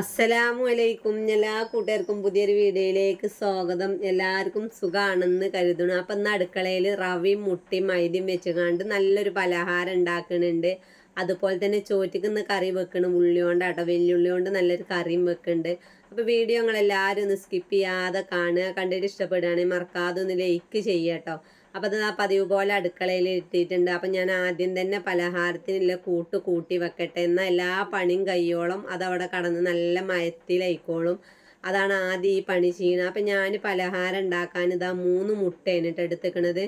അസ്സലാമു അലൈക്കും എല്ലാ കൂട്ടുകാർക്കും പുതിയൊരു വീഡിയോയിലേക്ക് സ്വാഗതം. എല്ലാവർക്കും സുഖമാണെന്ന് കരുതണം അപ്പം ഇന്ന് അടുക്കളയിൽ മുട്ടി മുട്ടയും മൈദയും വെച്ചുകൊണ്ട് നല്ലൊരു പലഹാരം ഉണ്ടാക്കുന്നുണ്ട്. അതുപോലെ തന്നെ ചോറ്റക്ക് ഇന്ന് കറി വെക്കണം. ഉള്ളി കൊണ്ടാട്ടോ വെല്ലുള്ളി കൊണ്ട് നല്ലൊരു കറിയും വെക്കുന്നുണ്ട് അപ്പോൾ വീഡിയോ നിങ്ങളെല്ലാവരും ഒന്ന് സ്കിപ്പ് ചെയ്യാതെ കാണുക. കണ്ടിട്ട് ഇഷ്ടപ്പെടുകയാണെങ്കിൽ മറക്കാതെ ഒന്ന് ലൈക്ക് ചെയ്യാട്ടോ അപ്പോൾ അത് ആ പതിവ് പോലെ അടുക്കളയിൽ എത്തിയിട്ടുണ്ട് അപ്പം ഞാൻ ആദ്യം തന്നെ പലഹാരത്തിനുള്ള കൂട്ട് കൂട്ടി വെക്കട്ടെ. എന്നാൽ എല്ലാ പണിയും കയ്യോളം അതവിടെ കടന്ന് നല്ല മയത്തിലായിക്കോളും. അതാണ് ആദ്യം ഈ പണി ചെയ്യുന്നത് അപ്പം ഞാൻ പലഹാരം ഉണ്ടാക്കാൻ ഇതാ മൂന്ന് മുട്ടയാണ് എടുത്തിക്കണത്.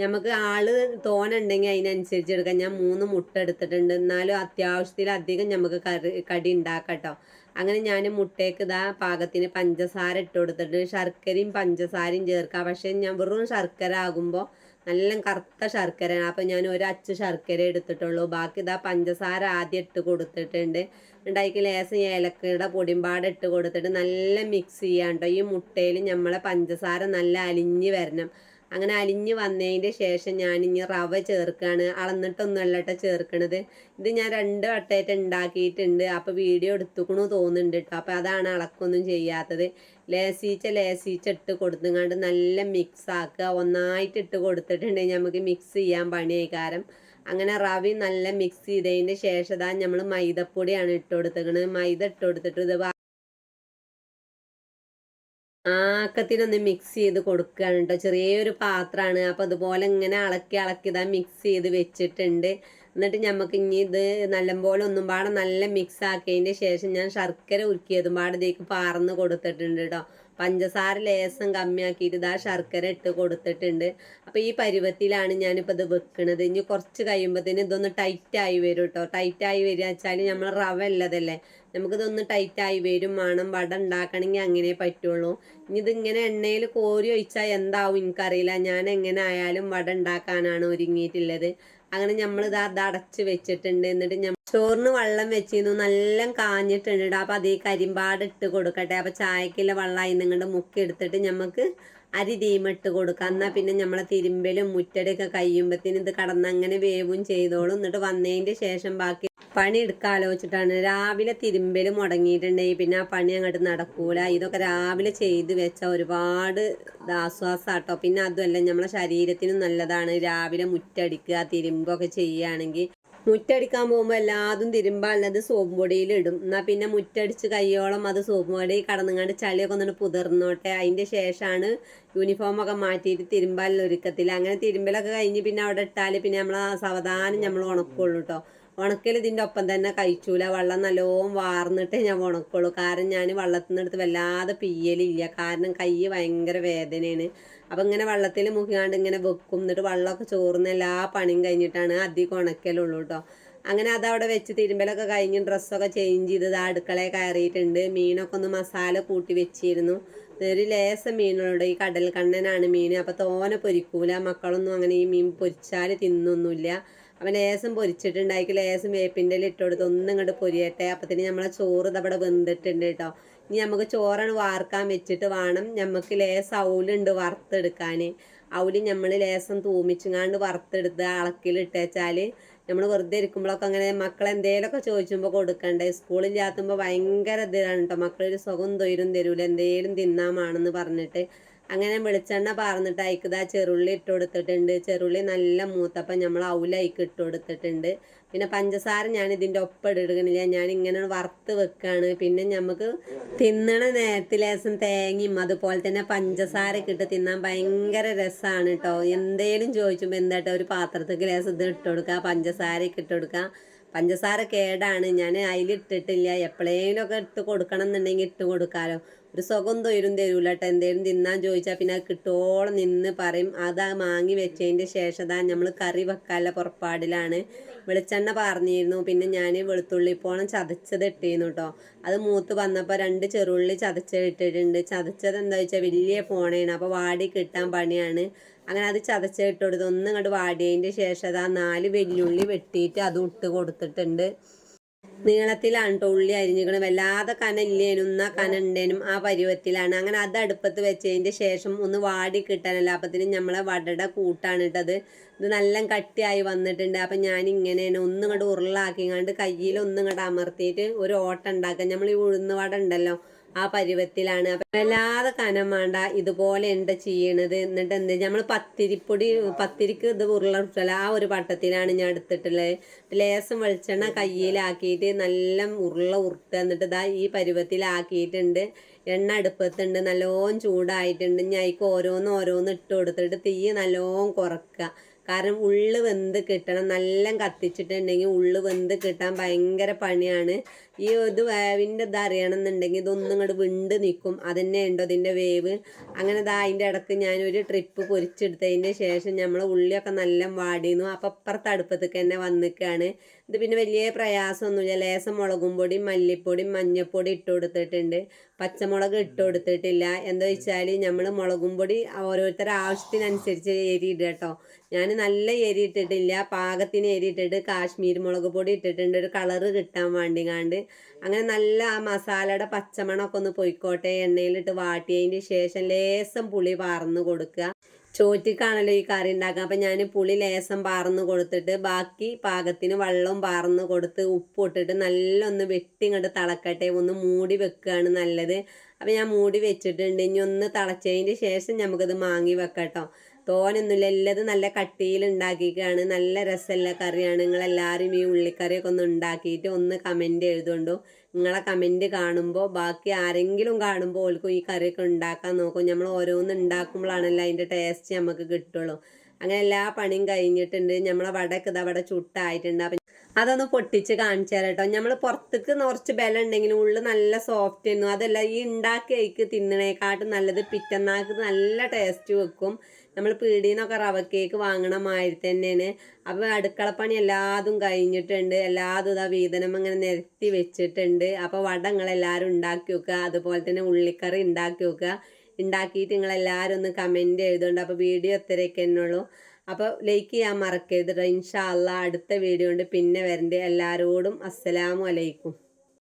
നമുക്ക് ആൾ തോനുണ്ടെങ്കിൽ അതിനനുസരിച്ച് എടുക്കാം. ഞാൻ മൂന്ന് മുട്ട എടുത്തിട്ടുണ്ട്. എന്നാലും അത്യാവശ്യത്തിലധികം നമുക്ക് കറി കടി ഉണ്ടാക്കട്ടോ അങ്ങനെ ഞാൻ മുട്ടയ്ക്ക് ഇതാ പാകത്തിന് പഞ്ചസാര ഇട്ട് കൊടുത്തിട്ട് ശർക്കരയും പഞ്ചസാരയും ചേർക്കുക പക്ഷേ ഞാൻ വെറും ശർക്കര ആകുമ്പോൾ നല്ല കറുത്ത ശർക്കരയാണ്. അപ്പം ഞാൻ ഒരു അച്ച് ശർക്കര എടുത്തിട്ടുള്ളൂ. ബാക്കി ഇതാ പഞ്ചസാര ആദ്യം ഇട്ട് കൊടുത്തിട്ടുണ്ട്. ഉണ്ടാക്കി ലേസം ഏലക്കയുടെ പൊടിമ്പാട് ഇട്ട് കൊടുത്തിട്ട് നല്ല മിക്സ് ചെയ്യാണ്ടോ ഈ മുട്ടയിൽ നമ്മളെ പഞ്ചസാര നല്ല അലിഞ്ഞ് വരണം. അങ്ങനെ അലിഞ്ഞ് വന്നതിന്റെ ശേഷം ഞാൻ ഇനി റവ ചേർക്കുകയാണ് അളന്നിട്ടൊന്നുമല്ല കേട്ടോ ചേർക്കണത്. ഇത് ഞാൻ രണ്ട് വട്ടമായിട്ട് ഉണ്ടാക്കിയിട്ടുണ്ട്. അപ്പോൾ വീഡിയോ എടുത്തുക്കണു തോന്നുന്നുണ്ട് കേട്ടോ അപ്പോൾ അതാണ് അളക്കൊന്നും ചെയ്യാത്തത്. ലേസീച്ച ലേസീച്ച ഇട്ട് കൊടുത്തുങ്ങാണ്ട് നല്ല മിക്സ് ആക്കുക ഒന്നായിട്ട് ഇട്ട് കൊടുത്തിട്ടുണ്ടെങ്കിൽ നമുക്ക് മിക്സ് ചെയ്യാൻ പണിയായി. കാരം അങ്ങനെ റവി നല്ല മിക്സ് ചെയ്തതിന്റെ ശേഷം നമ്മൾ മൈദപ്പൊടിയാണ് ഇട്ട് കൊടുത്തേക്കണത്. മൈദ ഇട്ട് കൊടുത്തിട്ട് ഇത് ആക്കത്തിനൊന്ന് മിക്സ് ചെയ്ത് കൊടുക്കുകയാണ് കേട്ടോ ചെറിയൊരു പാത്രമാണ്. അപ്പോൾ അതുപോലെ ഇങ്ങനെ അളക്കി അളക്കി ഇതാ മിക്സ് ചെയ്ത് വെച്ചിട്ടുണ്ട്. എന്നിട്ട് നമുക്ക് ഇനി ഇത് നല്ലപോലെ ഒന്നും പാടെ നല്ല മിക്സ് ആക്കിയതിന്റെ ശേഷം ഞാൻ ശർക്കര ഉരുക്കിയതും പാടെ ഇതേക്ക് പാർന്ന് കൊടുത്തിട്ടുണ്ട് കേട്ടോ പഞ്ചസാര ലേസം കമ്മിയാക്കിയിട്ട് ഇതാ ശർക്കര ഇട്ട് കൊടുത്തിട്ടുണ്ട്. അപ്പോൾ ഈ പരുവത്തിലാണ് ഞാനിപ്പോൾ ഇത് വെക്കണത്. ഇനി കുറച്ച് കഴിയുമ്പോഴത്തേന് ഇതൊന്ന് ടൈറ്റായി വരും കേട്ടോ ടൈറ്റായി വരിക വെച്ചാൽ നമ്മൾ റവ ഉള്ളതല്ലേ നമുക്കിതൊന്ന് ടൈറ്റായി വരും വേണം വട ഉണ്ടാക്കണമെങ്കിൽ അങ്ങനെ പറ്റുള്ളൂ. ഇനി ഇതിങ്ങനെ എണ്ണയിൽ കോരി ഒഴിച്ചാൽ എന്താവും എനിക്കറിയില്ല. ഞാൻ എങ്ങനെ ആയാലും വട ഉണ്ടാക്കാനാണ് ഒരുങ്ങിയിട്ടുള്ളത്. അങ്ങനെ നമ്മൾ ഇത് അത് അടച്ച് വെച്ചിട്ടുണ്ട്. എന്നിട്ട് ഞാൻ ചോറിന് വെള്ളം വെച്ചിരുന്നു. നല്ല കാഞ്ഞിട്ടുണ്ട് അപ്പം ഈ കരിമ്പാട് ഇട്ട് കൊടുക്കട്ടെ. അപ്പം ചായക്കുള്ള വെള്ളമായി നിങ്ങളുടെ മുക്കി എടുത്തിട്ട് നമുക്ക് അരി തീമിട്ട് കൊടുക്കാം. എന്നാൽ പിന്നെ നമ്മളെ തിരുമ്പലും മുറ്റടിയൊക്കെ കഴിയുമ്പോഴത്തേന് ഇത് കടന്നങ്ങനെ വേവും ചെയ്തോളും. എന്നിട്ട് വന്നതിന്റെ ശേഷം ബാക്കി പണി എടുക്കാലോ ആലോചിച്ചിട്ടാണ്. രാവിലെ തിരുമ്പൽ മുടങ്ങിയിട്ടുണ്ടെങ്കിൽ പിന്നെ ആ പണി അങ്ങോട്ട് നടക്കൂല. ഇതൊക്കെ രാവിലെ ചെയ്ത് വെച്ച ഒരുപാട് ആശ്വാസാട്ടോ. പിന്നെ അതുമല്ല നമ്മളെ ശരീരത്തിനും നല്ലതാണ്. രാവിലെ മുറ്റടിക്കുക തിരുമ്പൊക്കെ ചെയ്യുകയാണെങ്കിൽ മുറ്റടിക്കാൻ പോകുമ്പോൾ എല്ലാതും തിരുമ്പാനുള്ളത് സോപ്പ് പൊടിയിൽ ഇടും. എന്നാൽ പിന്നെ മുറ്റടിച്ച് കയ്യോളം അത് സോപ്പ് പൊടി കടന്നുകൊണ്ട് ചളിയൊക്കെ ഒന്നിട്ട് പുതിർന്നോട്ടെ. അതിന്റെ ശേഷമാണ് യൂണിഫോമൊക്കെ മാറ്റിയിട്ട് ഒരുക്കത്തില്ല അങ്ങനെ തിരുമ്പലൊക്കെ കഴിഞ്ഞ് പിന്നെ അവിടെ ഇട്ടാൽ പിന്നെ നമ്മൾ സാവധാനം നമ്മൾ ഉണക്കുള്ളൂ കേട്ടോ ഉണക്കൽ ഇതിന്റെ ഒപ്പം തന്നെ കഴിച്ചൂല. വെള്ളം നല്ലോം വാർന്നിട്ടേ ഞാൻ ഉണക്കുള്ളൂ. കാരണം ഞാൻ വെള്ളത്തിൽ നിന്നെടുത്ത് വല്ലാതെ പിയ്യലില്ല കാരണം കൈ ഭയങ്കര വേദനയാണ്. അപ്പം ഇങ്ങനെ വെള്ളത്തിൽ മുക്കിയാണ്ട് ഇങ്ങനെ വെക്കും. എന്നിട്ട് വെള്ളമൊക്കെ ചോറുന്ന എല്ലാ പണിയും കഴിഞ്ഞിട്ടാണ് അധികം ഉണക്കലുള്ളൂ കേട്ടോ അങ്ങനെ അതവിടെ വെച്ച് തിരുമ്പലൊക്കെ കഴിഞ്ഞ് ഡ്രസ്സൊക്കെ ചേഞ്ച് ചെയ്ത് അടുക്കളയിൽ കയറിയിട്ടുണ്ട്. മീനൊക്കെ ഒന്ന് മസാല കൂട്ടി വെച്ചിരുന്നു. ഒരു ലേസം മീനുകളുണ്ട് ഈ കടൽ കണ്ണനാണ് മീൻ. അപ്പോൾ തോനെ പൊരിക്കൂല. മക്കളൊന്നും അങ്ങനെ ഈ മീൻ പൊരിച്ചാൽ തിന്നൊന്നുമില്ല അപ്പം ലേസം പൊരിച്ചിട്ടുണ്ടായിക്ക് ലേസം വേപ്പിന്റെ ഇട്ട് കൊടുത്ത് ഒന്നും ഇങ്ങോട്ട് പൊരിയട്ടെ. അപ്പത്തിന് നമ്മളെ ചോറ് ഇതവിടെ വെന്തിട്ടുണ്ട് കേട്ടോ. ഇനി നമുക്ക് ചോറാണ് വാർക്കാൻ വെച്ചിട്ട് വേണം. നമുക്ക് ലേസ് ഔലുണ്ട് വറുത്തെടുക്കാൻ. ഔൽ നമ്മൾ ലേസം തൂമിച്ചുങ്ങാണ്ട് വറുത്തെടുത്ത് അളക്കിലിട്ടേച്ചാൽ നമ്മൾ വെറുതെ ഇരിക്കുമ്പോഴൊക്കെ അങ്ങനെ മക്കൾ എന്തേലൊക്കെ ചോദിച്ചുമ്പോൾ കൊടുക്കണ്ടേ. സ്കൂളിൽ സ്കൂളില്ലാത്തുമ്പോൾ ഭയങ്കര ഇതിലാണ് കേട്ടോ. മക്കളൊരു സുഖം തൊയിലും തരൂല. എന്തേലും തിന്നാമാണെന്ന് പറഞ്ഞിട്ട് അങ്ങനെ വെളിച്ചെണ്ണ പാർന്നിട്ട് അയക്കത് ആ ചെറുള്ളി ഇട്ട് കൊടുത്തിട്ടുണ്ട്. ചെറുള്ളി നല്ല മൂത്തപ്പം നമ്മൾ ഔലയ്ക്ക് ഇട്ട് കൊടുത്തിട്ടുണ്ട്. പിന്നെ പഞ്ചസാര ഞാൻ ഇതിന്റെ ഒപ്പം ഇടുകണില്ല ഞാൻ ഇങ്ങനെ വറുത്ത് വെക്കാണ്. പിന്നെ നമുക്ക് തിന്നണ നേരത്തിൽ ലേസം തേങ്ങയും അതുപോലെ തന്നെ പഞ്ചസാര ഇട്ട് തിന്നാൻ ഭയങ്കര രസമാണ് കേട്ടോ എന്തേലും ചോദിച്ചുമ്പോൾ എന്താട്ടോ ഒരു പാത്രത്തേക്ക് ലേസം ഇത് ഇട്ട് കൊടുക്കുക പഞ്ചസാരയൊക്കെ ഇട്ട് കൊടുക്കുക പഞ്ചസാര കേടാണ്. ഞാൻ അതിലിട്ടിട്ടില്ല എപ്പോഴേലും ഒക്കെ ഇട്ട് കൊടുക്കണം എന്നുണ്ടെങ്കിൽ ഇട്ട് കൊടുക്കാമല്ലോ ഒരു സുഖം തോരും തരൂല കേട്ടോ എന്തേലും തിന്നാൻ ചോദിച്ചാൽ പിന്നെ അത് കിട്ടോളം നിന്ന് പറയും. അതാ മാങ്ങി വെച്ചതിന്റെ ശേഷം അതാ നമ്മൾ കറി വെക്കാനുള്ള പുറപ്പാടിലാണ്. വെളിച്ചെണ്ണ പറഞ്ഞിരുന്നു പിന്നെ ഞാൻ വെളുത്തുള്ളി പോണം ചതച്ചത് ഇട്ടിരുന്നു കേട്ടോ അത് മൂത്ത് വന്നപ്പോൾ രണ്ട് ചെറുള്ളി ചതച്ചത് ഇട്ടിട്ടുണ്ട്. ചതച്ചത് എന്താ വെച്ചാൽ വലിയ ഫോണാണ്. അപ്പോൾ വാടി കിട്ടാൻ പണിയാണ്. അങ്ങനെ അത് ചതച്ചിട്ട് കൊടുത്ത് ഒന്നും ഇങ്ങോട്ട് വാടിയതിന്റെ ശേഷം അത് നാല് വെല്ലുള്ളി വെട്ടിയിട്ട് അത് ഇട്ട് കൊടുത്തിട്ടുണ്ട്. നീളത്തിലാണ് കേട്ടോ ഉള്ളി അരിഞ്ഞിക്കണം വല്ലാതെ കന ഇല്ലേനും എന്നാ കന ഉണ്ടേനും ആ പരുവത്തിലാണ്. അങ്ങനെ അത് അടുപ്പത്ത് വെച്ചതിന്റെ ശേഷം ഒന്ന് വാടി കിട്ടാനല്ല. അപ്പത്തിന് നമ്മളെ വടയുടെ കൂട്ടാണ് ഇട്ടത് ഇത് നല്ല കട്ടിയായി വന്നിട്ടുണ്ട്. അപ്പം ഞാൻ ഇങ്ങനെയാണ് ഒന്നും ഇങ്ങോട്ട് ഉരുളാക്കിങ്ങാണ്ട് കയ്യിൽ ഒന്നും ഇങ്ങോട്ട് അമർത്തിയിട്ട് ഒരു ഓട്ടം ഉണ്ടാക്കുക നമ്മൾ ഈ ഉഴുന്ന് വട ഉണ്ടല്ലോ ആ പരുവത്തിലാണ്. വല്ലാതെ കനം വേണ്ട ഇതുപോലെ ഉണ്ട് ചെയ്യണത്. എന്നിട്ട് എന്ത് നമ്മൾ പത്തിരിപ്പൊടി പത്തിരിക്ക് ഇത് ഉരുള ആ ഒരു പട്ടത്തിലാണ് ഞാൻ എടുത്തിട്ടുള്ളത് ലേസം വെളിച്ചെണ്ണ കയ്യിലാക്കിയിട്ട് നല്ല ഉരുള ഉരുട്ടുക എന്നിട്ട് ഇതാ ഈ പരുവത്തിലാക്കിയിട്ടുണ്ട്. എണ്ണ അടുപ്പത്തുണ്ട് നല്ലോണം ചൂടായിട്ടുണ്ട്. ഞാൻ അതിക്ക് ഓരോന്ന് ഓരോന്ന് ഇട്ട് കൊടുത്തിട്ട് തീ നല്ലോണം കുറക്കുക കാരണം ഉള്ളു വെന്ത് കിട്ടണം. നല്ല കത്തിച്ചിട്ടുണ്ടെങ്കിൽ ഉള്ളു വെന്ത് കിട്ടാൻ ഭയങ്കര പണിയാണ്. ഈ ഇത് വേവിന്റെ ഇത് അറിയണമെന്നുണ്ടെങ്കിൽ ഇതൊന്നും ഇങ്ങോട്ട് വിണ്ട് നിൽക്കും അതന്നെ ഉണ്ടോ ഇതിന്റെ വേവ്? അങ്ങനെ ഇതാ അതിന്റെ ഇടയ്ക്ക് ഞാനൊരു ട്രിപ്പ് പൊരിച്ചെടുത്തതിന്റെ ശേഷം നമ്മൾ ഉള്ളിയൊക്കെ നല്ല വാടിയിരുന്നു അപ്പം അപ്പുറത്ത് അടുപ്പത്തേക്ക് തന്നെ വന്നിക്കുകയാണ് ഇത് പിന്നെ വലിയ പ്രയാസമൊന്നുമില്ല. ലേസം മുളകും പൊടി മല്ലിപ്പൊടി മഞ്ഞൾപ്പൊടി ഇട്ട് കൊടുത്തിട്ടുണ്ട്. പച്ചമുളക് ഇട്ട് കൊടുത്തിട്ടില്ല. എന്താ വെച്ചാൽ നമ്മൾ മുളകും പൊടി ഓരോരുത്തരുടെ ആവശ്യത്തിനനുസരിച്ച് എരി കേട്ടോ. ഞാൻ നല്ല എരി ഇട്ടിട്ടില്ല. പാകത്തിന് എരി ഇട്ടിട്ട് കാശ്മീർ മുളക് പൊടി ഇട്ടിട്ടുണ്ട്. ഒരു കളറ് കിട്ടാൻ വേണ്ടിങ്ങാണ്ട്. അങ്ങനെ നല്ല ആ മസാലയുടെ പച്ചമണമൊക്കെ ഒന്ന് പൊയ്ക്കോട്ടെ. എണ്ണയിലിട്ട് വാട്ടിയതിന് ശേഷം ലേസം പുളി പാർന്ന് കൊടുക്കുക. ചോറ്റിക്കാണല്ലോ ഈ കറി ഉണ്ടാക്കുക അപ്പം ഞാൻ പുളി ലേസം പാർന്ന് കൊടുത്തിട്ട് ബാക്കി പാകത്തിന് വെള്ളവും പാർന്ന് കൊടുത്ത് ഉപ്പ് ഇട്ടിട്ട് നല്ല ഒന്ന് വെട്ടി ഇങ്ങോട്ട് തിളക്കട്ടെ. ഒന്ന് മൂടി വെക്കുകയാണ് നല്ലത്. അപ്പം ഞാൻ മൂടി വെച്ചിട്ടുണ്ട്. ഇനി ഒന്ന് തിളച്ചതിന് ശേഷം നമുക്കത് മാങ്ങി വെക്കട്ടോ. തോനൊന്നുമില്ല. എല്ലാതും നല്ല കട്ടിയിൽ ഉണ്ടാക്കിയിട്ടാണ് നല്ല രസമുള്ള കറിയാണ്. നിങ്ങളെല്ലാവരും ഈ ഉള്ളിക്കറിയൊക്കെ ഒന്ന് ഉണ്ടാക്കിയിട്ട് ഒന്ന് കമന്റ് എഴുതുകൊണ്ടു നിങ്ങളെ കമന്റ് കാണുമ്പോൾ ബാക്കി ആരെങ്കിലും കാണുമ്പോൾ ഓൽക്കും ഈ കറിയൊക്കെ ഉണ്ടാക്കാൻ നോക്കും. നമ്മൾ ഓരോന്ന് ഉണ്ടാക്കുമ്പോഴാണല്ലോ അതിന്റെ ടേസ്റ്റ് നമുക്ക് കിട്ടുള്ളൂ. അങ്ങനെ എല്ലാ പണിയും കഴിഞ്ഞിട്ടുണ്ട്. നമ്മളെ വടക്ക് ഇതാ ചുട്ടായിട്ടുണ്ട്. അപ്പം അതൊന്ന് പൊട്ടിച്ച് കാണിച്ചാൽ കേട്ടോ നമ്മൾ പുറത്തേക്ക് കുറച്ച് ബലം ഉണ്ടെങ്കിലും ഉള്ളിൽ നല്ല സോഫ്റ്റ് ആയിരുന്നു. അതല്ല ഈ ഉണ്ടാക്കി കേക്ക് തിന്നണേക്കാട്ടും നല്ലത് പിറ്റന്നാക്ക് നല്ല ടേസ്റ്റ് വെക്കും. നമ്മൾ പീടിയിൽ നിന്നൊക്കെ റവ കേക്ക് വാങ്ങണ മാതിരി തന്നെയാണ്. അപ്പോൾ അടുക്കളപ്പണി എല്ലാതും കഴിഞ്ഞിട്ടുണ്ട്. എല്ലാതും ഇതാ വീതനം അങ്ങനെ നിരത്തി വെച്ചിട്ടുണ്ട്. അപ്പോൾ വടങ്ങൾ എല്ലാവരും ഉണ്ടാക്കി വെക്കുക അതുപോലെ തന്നെ ഉള്ളിക്കറി ഉണ്ടാക്കി വെക്കുക ഉണ്ടാക്കിയിട്ട് നിങ്ങളെല്ലാവരും ഒന്ന് കമന്റ് എഴുതുന്നുണ്ട് അപ്പോൾ വീഡിയോ എത്രയൊക്കെ തന്നെയുള്ളൂ അപ്പോൾ ലൈക്ക് ചെയ്യാൻ മറക്കരുത് ഇൻഷാ അള്ളാ അടുത്ത വീഡിയോ കൊണ്ട് പിന്നെ വരണ്ടേ. എല്ലാവരോടും അസ്സലാമു അലൈക്കും.